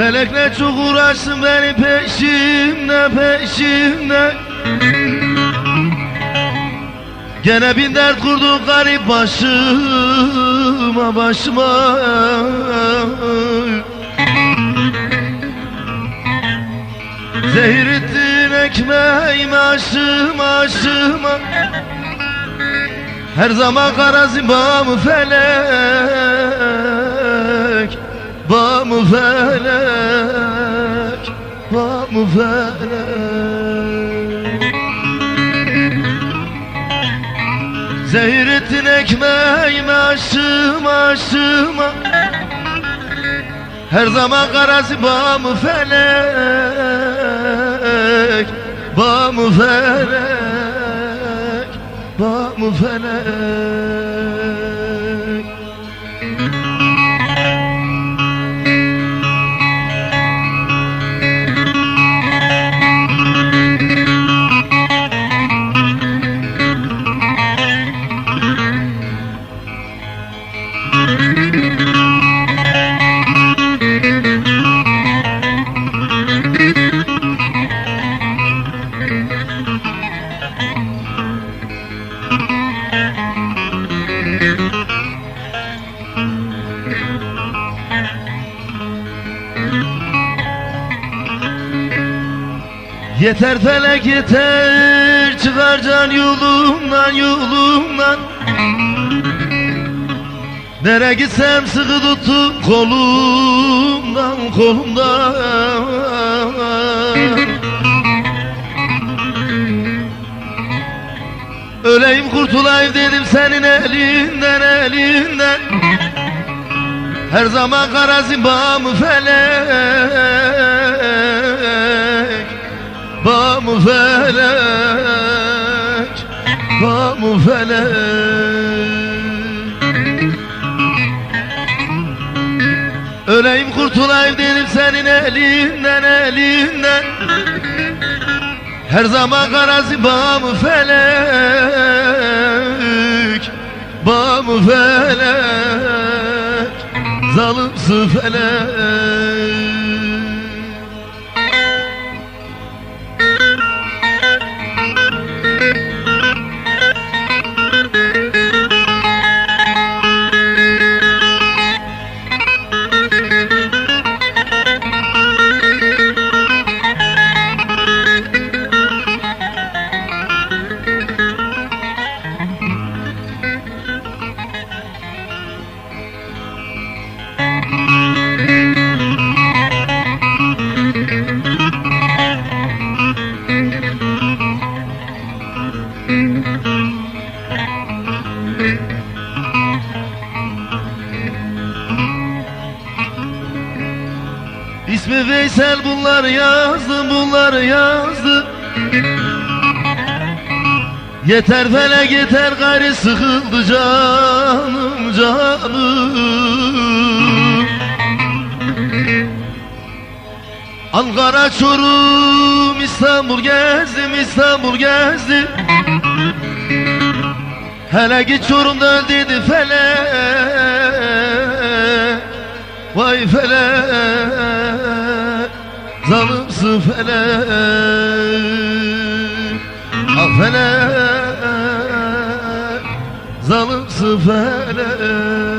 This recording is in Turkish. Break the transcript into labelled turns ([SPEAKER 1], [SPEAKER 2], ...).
[SPEAKER 1] Felekle çok uğraşsın beni peşimde peşimde. Gene bin dert kurdu garip başıma başıma. Zehir ettin ekmeğimi aşıma aşıma Her zaman kara zimbamı felek Bamı felek Bamı felek Zehir ettin ekmeğimi aşıma aşıma Her zaman karası bamı felek Bamı felek Bamı felek Yeter felek yeter Çıkar can yolumdan yolumdan Nere gitsem sıkı tuttu kolumdan kolumdan. Öleyim kurtulayım dedim senin elinden elinden. Her zaman kara zimbamı felek Bamı felek Bamı felek Öleyim kurtulayım dedim senin elinden elinden. Her zaman karası bamı felek Bamı felek Zalimsi felek İsmi Veysel? Bunlar yazdı bunlar yazdı. Yeter felek yeter gayri sıkıldı canım canım. Ankara Çorum İstanbul gezdim İstanbul gezdim. Hele git Çorum'da dedi felek Vay felek Zalimsi felek Ah felek Zalimsi felek